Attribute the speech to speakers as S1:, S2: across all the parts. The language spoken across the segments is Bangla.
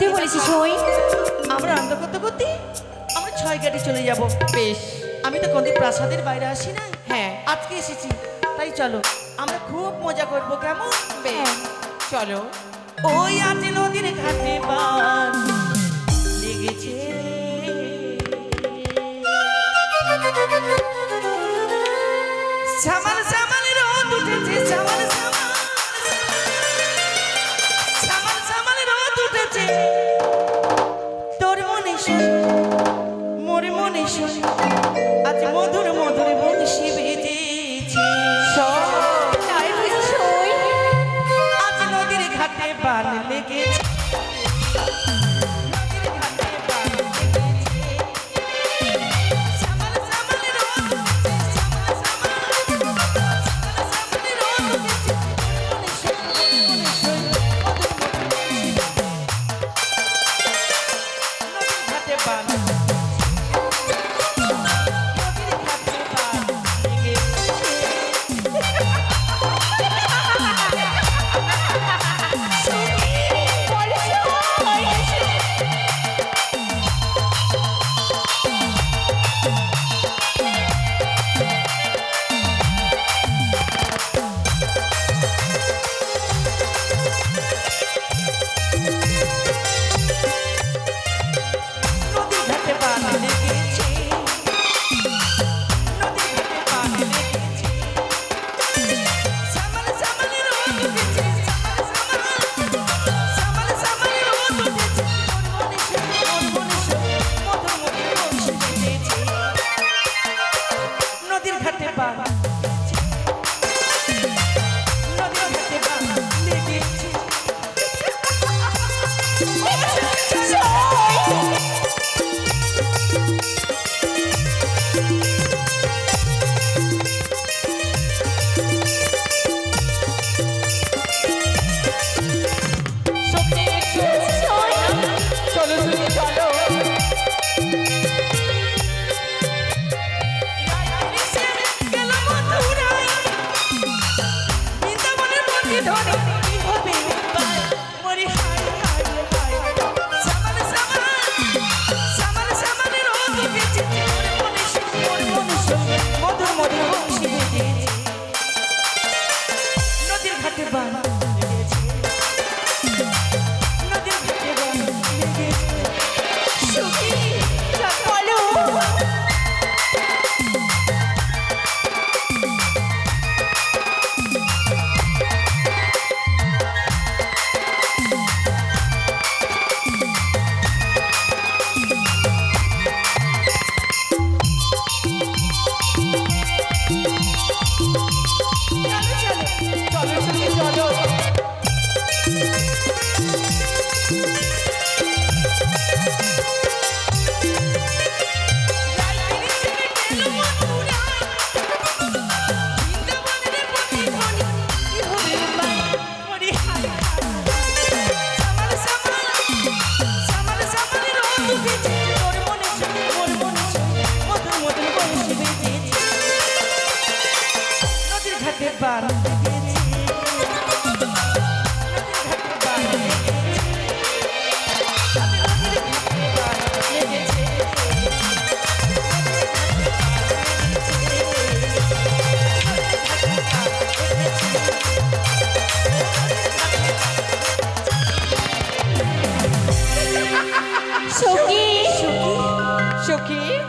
S1: তুই বলেছিস ওই
S2: আমরা রান্না করতে করতে আমরা ছয় গাড়ি চলে
S3: বেশ।
S2: আমি তো প্রাসাদের বাইরে আসি না
S3: হ্যাঁ।
S2: আজকে এসেছি। তাই চলো আমরা খুব মজা কেমন?
S3: বেশ। চলো।
S2: ওই ঘাটে রোদ উঠেছে তোর মনে শোন মোর মনে শোন আজ মধুর মধুর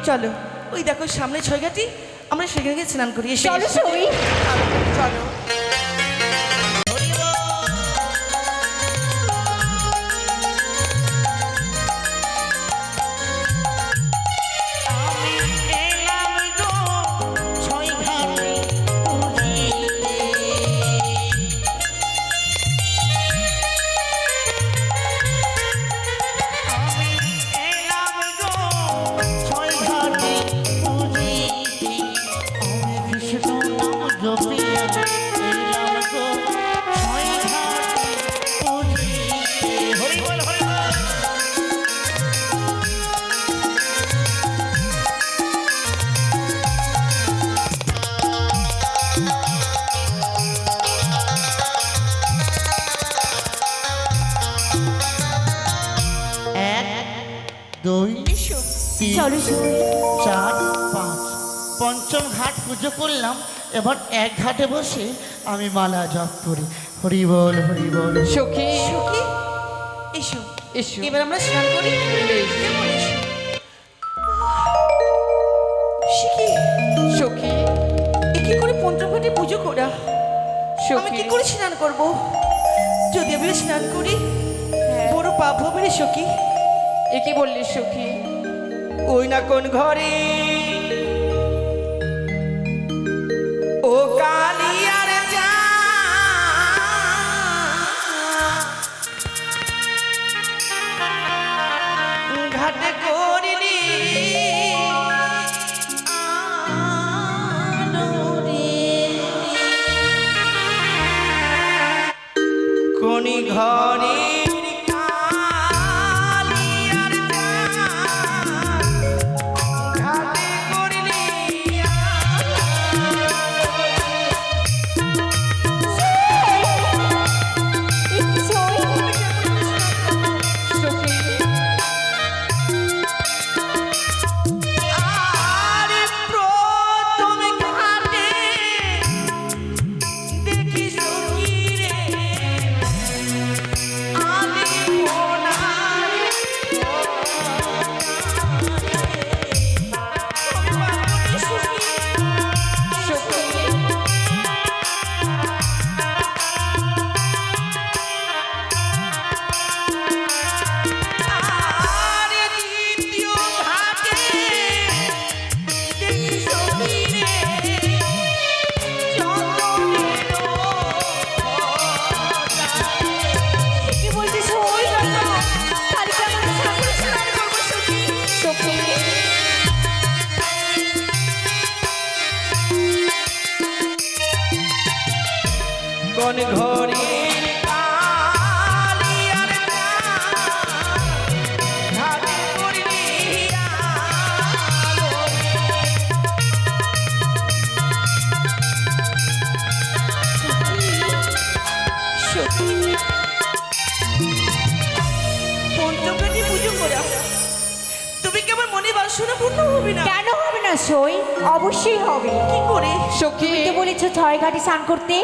S3: চলো।
S2: ওই দেখো সামনে ছয়গাটি আমরা সেখানে স্নান করি।
S1: চলো
S3: চলো।
S4: পুজো করলাম এবার এক ঘাটে বসে আমি মালা জপ করি। হরি বল হরি বল।
S3: সখী
S2: সখী এসো।
S3: এসো।
S2: এবার আমরা স্নান করি।
S3: সখী
S2: এ কি করে পুজো করা? আমি কি করে স্নান করব? যদি আমি স্নান করি বড় পাপ হবে রে সখী।
S3: এ কি বললি সখী?
S2: ওই না কোন ঘরে কালিয়ার যা। ঘাটে করিলি কোনি ঘরে পুজো করা? তুমি কেমন মনে বাসনা পূর্ণ হবে না?
S1: না সই? অবশ্যই হবে।
S2: কি করে?
S3: সখী।
S1: তুমি তো বলেছ ছয় ঘাটে স্নান করতে।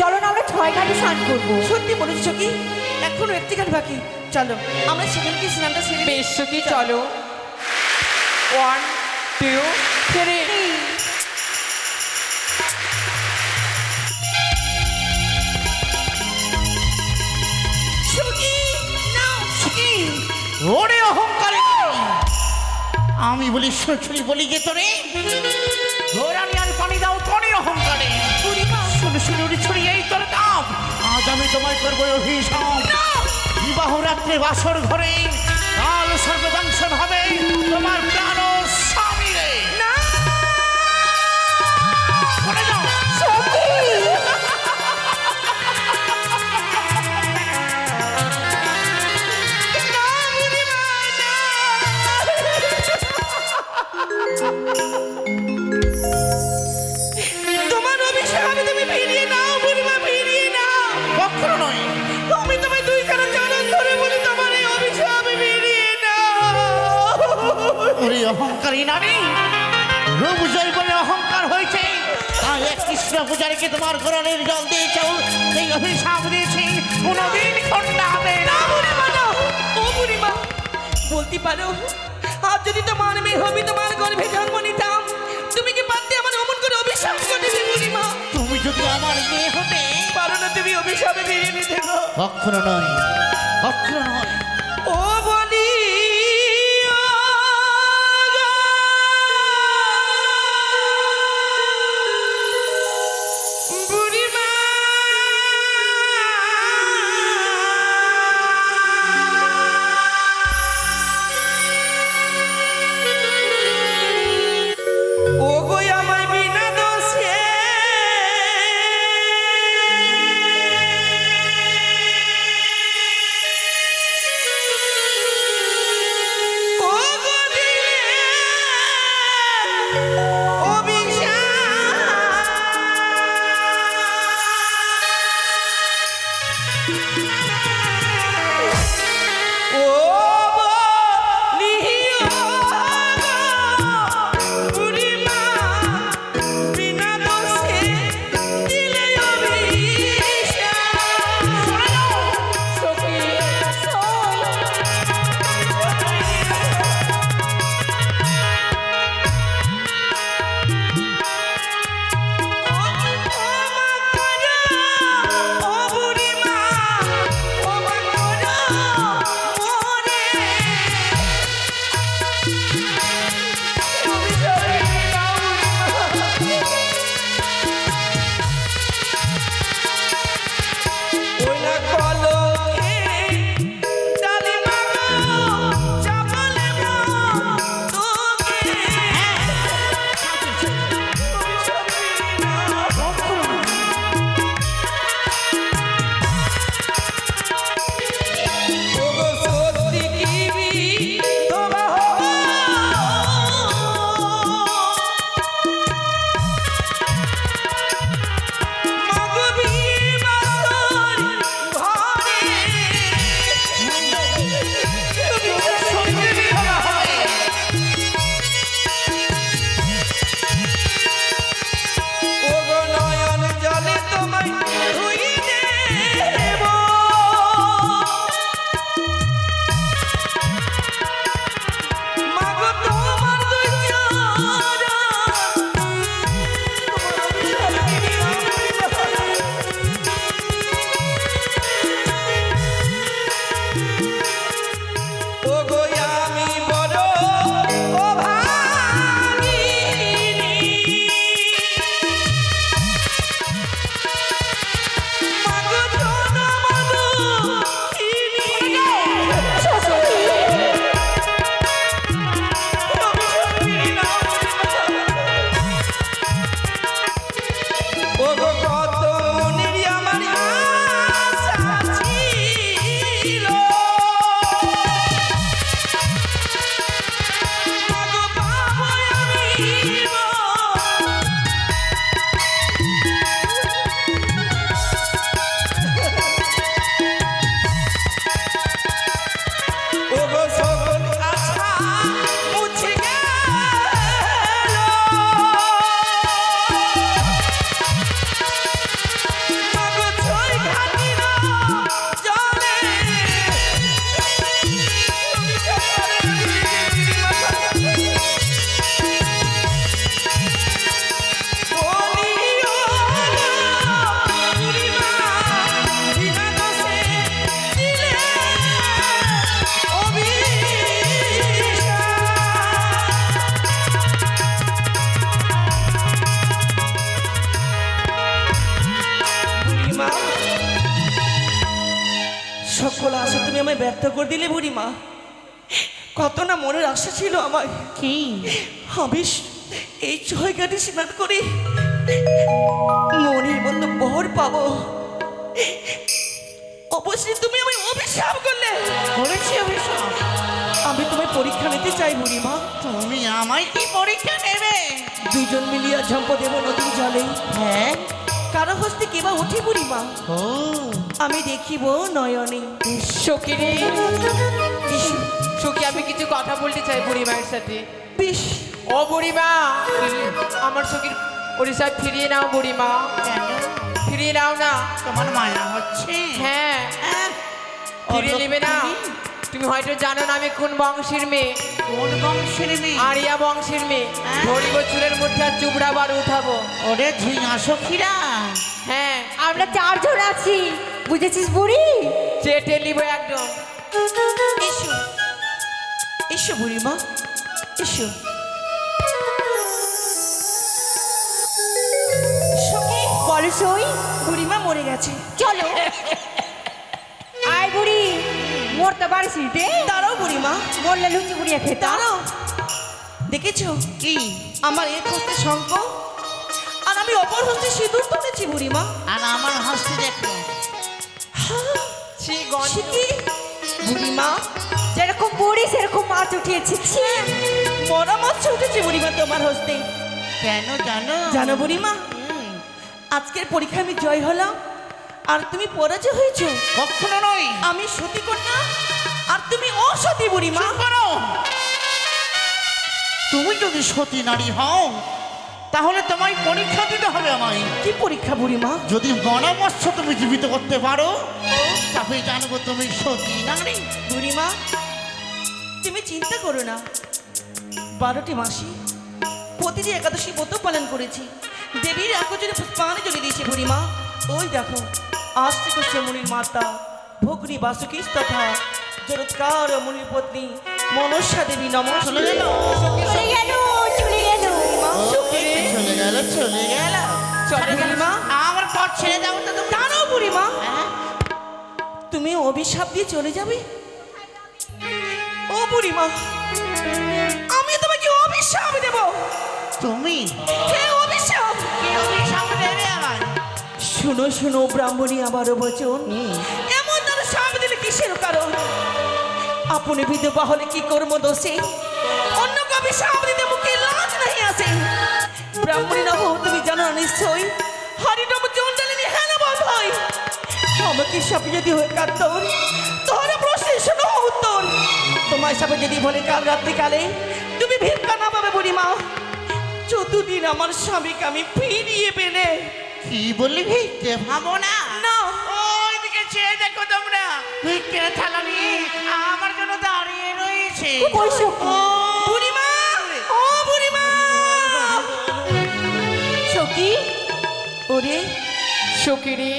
S1: চলো না আমরা ছয় ঘাটে স্নান করব।
S2: সত্যি বলেছ কি এখনও একটি ঘাট বাকি। চলো আমরা সেখানে কি স্নানটা সেরে
S3: বেশ সখী চলো। ওয়ান টু থ্রি
S4: আমি বলি শ্বশুরি বলি যে তোরে। আর পানি দাও তোরে অহংকারে। শুনে শুনে উড়ি এই তোর দাম। আজ আমি তোমায় করব অভিশাপ। বিবাহ রাত্রে বাসর ঘরে। কাল সর্বদংশন হবে তোমার প্রাণ। নারী। রূপজয় বলে অহংকার হয়েছে। তাই এক কৃষ্ণ পূজারীকে তোমার গরণের জল দিয়েছ এই অভিশাপ দিয়েছি। কোনোদিন খন্ডা হবে না।
S2: বুড়িমা বলতে পারো আজ যদি তোমার মেয়ে হবি তোমার গর্ভে জন্ম নিতাম তুমি কি পারতে আমার অমন করে অভিশাপ করে দিবে বুড়িমা
S4: তুমি যদি আমার মেয়ে হতে
S2: পারো না তুমি অভিশাপে ফিরিয়ে নিতে
S4: কখনো নয় কখনো নয়।
S2: Um আমার
S4: কি
S2: আমি এই ছয় ঘাটে স্নান করে মনের মতো বর পাবো। অবশ্যই তুমি আমায় অভিশাপ করলে।
S4: অভিশাপ।
S2: আমি তোমায় পরীক্ষা নিতে চাই বুড়িমা।
S4: তুমি আমায় কি পরীক্ষা নেবে?
S2: দুজন মিলিয়া ঝম্প দেব নদীর জলে।
S4: হ্যাঁ।
S2: কারও হস্তে কেবা উঠি বুড়িমা? আমি দেখিব নয়নে।
S3: সখী রে সখী আমি কিছু কথা বলতে চাই বুড়িমায়ের সাথে?
S2: বেশ
S3: ও বুড়িমা আমার সখীর পরিচয় ফিরিয়ে নাও বুড়িমা।
S4: কেন?
S3: ফিরিয়ে নাও না।
S4: তোমার মায়া হচ্ছে।
S3: হ্যাঁ।
S4: হ্যাঁ?
S3: ফিরিয়ে নেবে না। তুমি। হয়তো জানো না আমি কোন বংশের মেয়ে।
S4: কোন বংশের মেয়ে?
S3: আরিয়া বংশের মেয়ে।
S2: হ্যাঁ?
S3: ধরিব চুলের মধ্যে আর চুবড়াবার উঠাবো।
S4: ওরে ঝিঙা সখীরা।
S3: হ্যাঁ।
S1: আমরা চারজন আছি। বুঝেছিস বুড়ি?
S3: চেটে নিব একদম।
S2: এসো বুড়িমা এসো
S1: বলো সই
S2: বুড়িমা মরে গেছে।
S1: চলো। আয় বুড়ি মরতে পারিস রে
S2: দাঁড়াও বুড়িমা।
S1: মরলে লুচি বুড়িয়া খেতাম।
S2: দাঁড়াও। দেখেছ
S4: কি?
S2: আমার এক হস্তে শঙ্খ। আর আমি অপর হস্তে সিঁদুর তুলেছি বুড়িমা।
S4: আর আমার হাসতে দেখো।
S2: বুড়িমা
S1: যেরকম বুড়ি সেরকম মাছ উঠিয়েছি।
S2: মরা মাছ উঠেছে বুড়িমা তোমার হস্তে।
S4: কেন জানো?
S2: জানো বুড়িমা আজকের পরীক্ষায় আমি জয় হলাম। আর তুমি পরাজয় হয়েছো?
S4: কখনো নয়
S2: আমি সতী কন্যা? আর তুমি অসতী বুড়িমা?
S4: করো। তুমি যদি সতী নারী হও তাহলে তোমায় পরীক্ষা দিতে হবে আমায়।
S2: কি পরীক্ষা বুড়িমা?
S4: যদি গণমৎস্য তুমি জীবিত করতে পারো তাহলে জানব তুমি সতী নারী।
S2: বুড়িমা তুমি চিন্তা করো না। বারোটি মাসি প্রতিটি একাদশী ব্রত পালন করেছি। দেবীর একজনে পুষ্পানে চলে দিয়েছে বুড়িমা ওই দেখো আজ থেকে শ্রমণীর মাতা ভগ্নী বাসুকীস তথা জরৎকার মুনির পত্নী মনসা দেবী নমস্কার
S4: চলে গেল।
S1: চলে গেল। চলে গেল।
S4: চলে গেল চলে গেল
S2: চলে বুড়িমা
S4: আমার পর ছেড়ে দাও তো
S2: বুড়িমা
S4: হ্যাঁ?
S2: তুমি অভিশাপ দিয়ে চলে যাবে? বুড়িমা আমি তোমাকে অভিশাপ দেব।
S4: তুমি?
S2: কে অভিশাপ? শুনো শুনো ব্রাহ্মণী আবারও বচন। এমন তার সাপ দিলে কিসের কারণ? আপনি বিধবা হলে কি কর্ম দোষে? অন্য কবি সাপ দিতে মুখে লাজ নাই আসে ব্রাহ্মণী না হো তুমি জানো না নিশ্চয়ই হরিনম চন্ডালিনী হেন বধ হয় আমাকে সাপে যদি হয়ে শোনো উত্তর তোমার সাপে যদি বলে কাল রাত্রিকালে তুমি ভিক্ষা না পাবে বুড়িমা। চতুর্দিন আমার স্বামীকে আমি ফিরিয়ে পেলে।
S4: কি বললি ভিক্ষে ভাবো না?
S2: না।
S4: ওইদিকে চেয়ে দেখো তোমরা। থালা নিয়ে আমার জন্য দাঁড়িয়ে রয়েছে।
S1: বৈশাখ
S4: ও
S2: বুড়িমা ও বুড়িমা।
S1: সখী
S2: ওরে।
S3: সখী রে।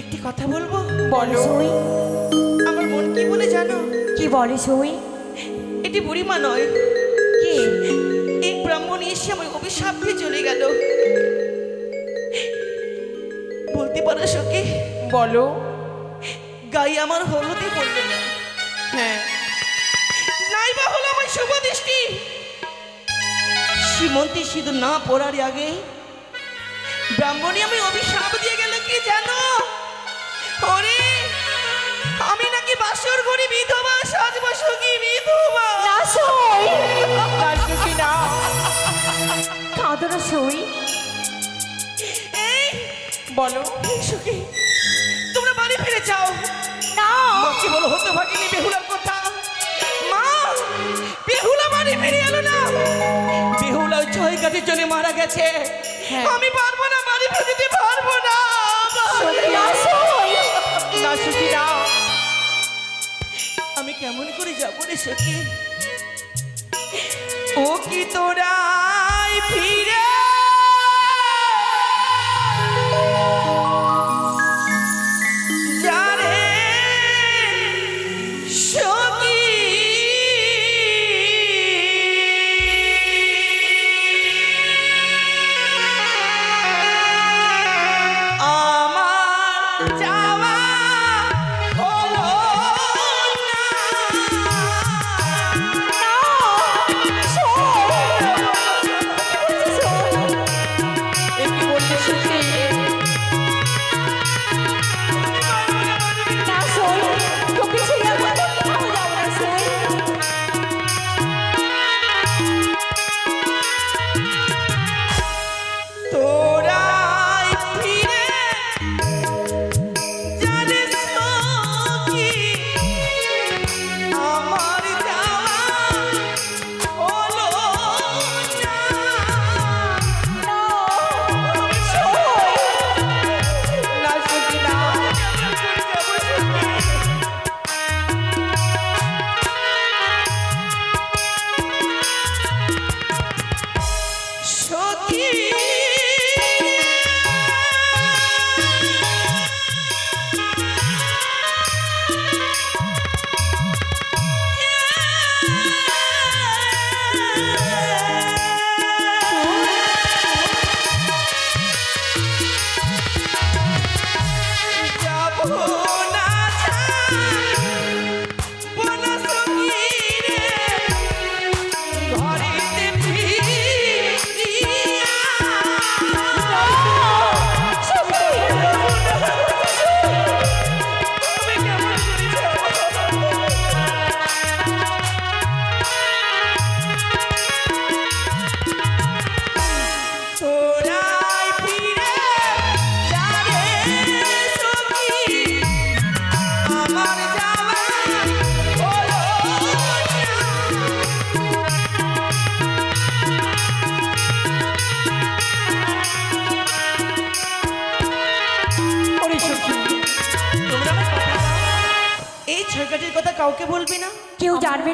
S2: একটি কথা বলব?
S3: বলো।
S2: আমার মন কি বলে জানো?
S1: কি বলে সই
S2: এটি বুড়িমা নয়।
S5: কে?
S2: এই ব্রাহ্মণ এসে আমায় অভিশাপ দিয়ে চলে গেল। বলতে পারো সখী?
S3: বলো।
S2: গায়ে আমার হলুদই পড়ল না।
S3: হ্যাঁ।
S2: নাই বা হলো আমার শুভ দৃষ্টি। সীমন্তি সিঁদুর না পড়ার আগে ব্রাহ্মণী আমি অভিশাপ দিয়ে গেল কি জানো? ওরে আমি নাকি বাসর ঘরে বিধবা সাজবো বিধবা
S5: না সই।
S3: রাজলক্ষ্মী না
S5: কাঁদো না সই।
S2: এই
S3: বলো
S2: এই তোমরা বাড়ি ফিরে যাও।
S5: না।
S2: মাকে বলো হতে ভাগিনি বেহুলার কথা। মা বেহুলা বাড়ি ফিরে এলো না। বেহুলা ওই ছয় কাজের জন্য মারা গেছে।
S3: হ্যাঁ।
S2: আমি পারব না বাড়ি পারব না।
S5: না
S3: সুখী না।
S2: আমি কেমন করে যাব রে সখী? ও কি তোরাই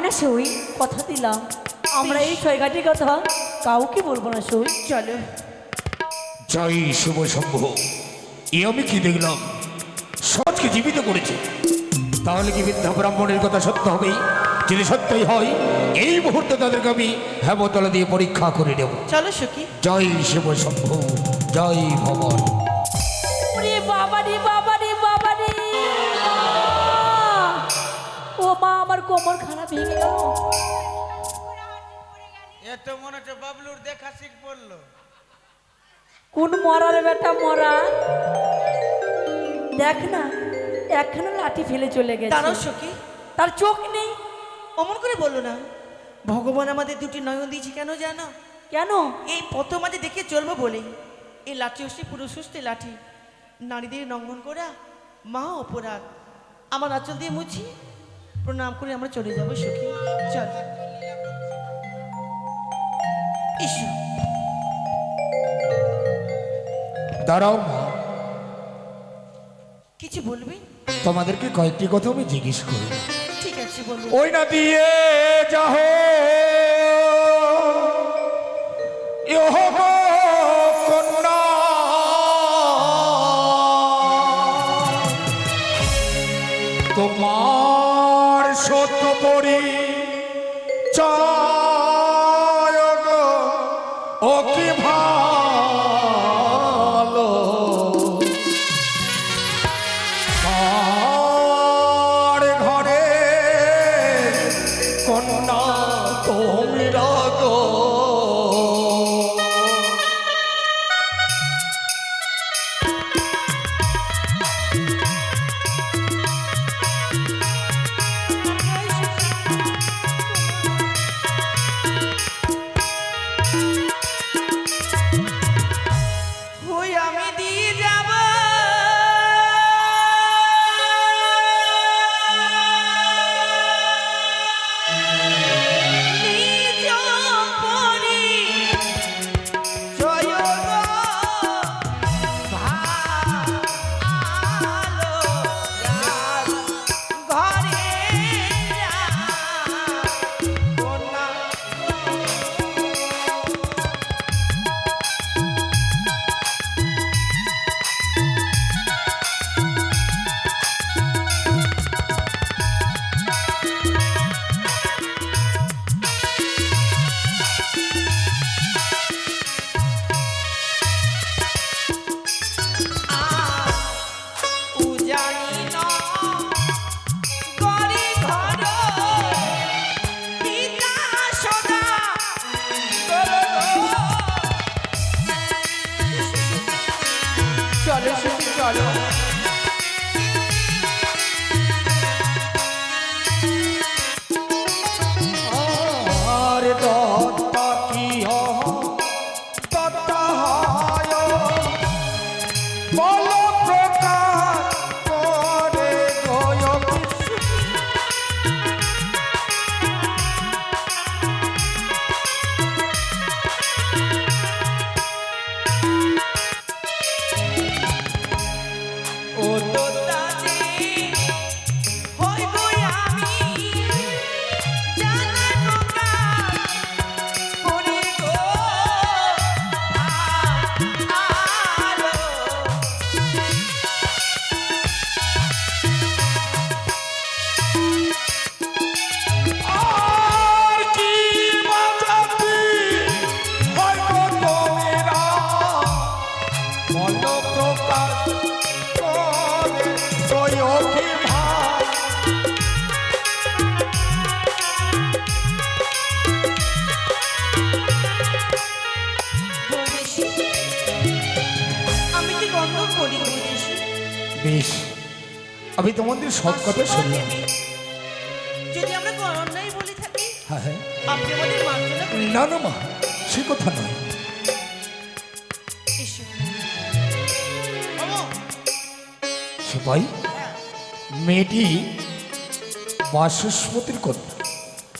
S5: না সই?
S2: কথা
S5: দিলাম। আমরা এই ছয়ঘাটির কথা কাউকে বলব না সই।
S2: চলো।
S6: জয় শুভ শম্ভ এ আমি কি দেখলাম? সমাজকে জীবিত করেছে। তাহলে কি বৃদ্ধা ব্রাহ্মণের কথা সত্য হবে যদি সত্যই হয় এই মুহূর্তে তাদেরকে আমি হেমতলা দিয়ে পরীক্ষা করে নেব।
S2: চলো সখী।
S6: জয় শিব শম্ভ জয় ভবন।
S5: রে বাবা রে বাবা। মা আমার কোমর খারাপ ভেঙে গেল।
S4: এ মনে হচ্ছে বাবলুর দেখা শিখ বলল
S5: কোন মরার বেটা মরা? দেখ না একখানা লাঠি ফেলে চলে গেছে।
S2: সখী।
S5: তার চোখ নেই।
S2: অমন করে বলল না। ভগবান আমাদের দুটি নয়ন দিয়েছে কেন জানো?
S5: কেন?
S2: এই পথ মাঝে দেখে চলবো বলে। এই লাঠি হচ্ছে পুরুষ হচ্ছে লাঠি। নারীদের লঙ্ঘন করা মা অপরাধ। আমার আঁচল দিয়ে মুছি। প্রণাম করে আমরা চলে যাব সখী। চল।
S6: দাঁড়াও। মা
S2: কিছু বলবি?
S6: তোমাদেরকে কয়েকটি কথা আমি জিজ্ঞেস করি।
S2: ঠিক আছে বলব
S6: ওই না দিয়ে যাহ। ইহ
S2: আমি
S6: তোমাদের সব কথা
S2: শুনি
S6: হ্যাঁ, হ্যাঁ। না না মা সে কথা নয়। সবাই মেয়েটি বাসস্পতির কথা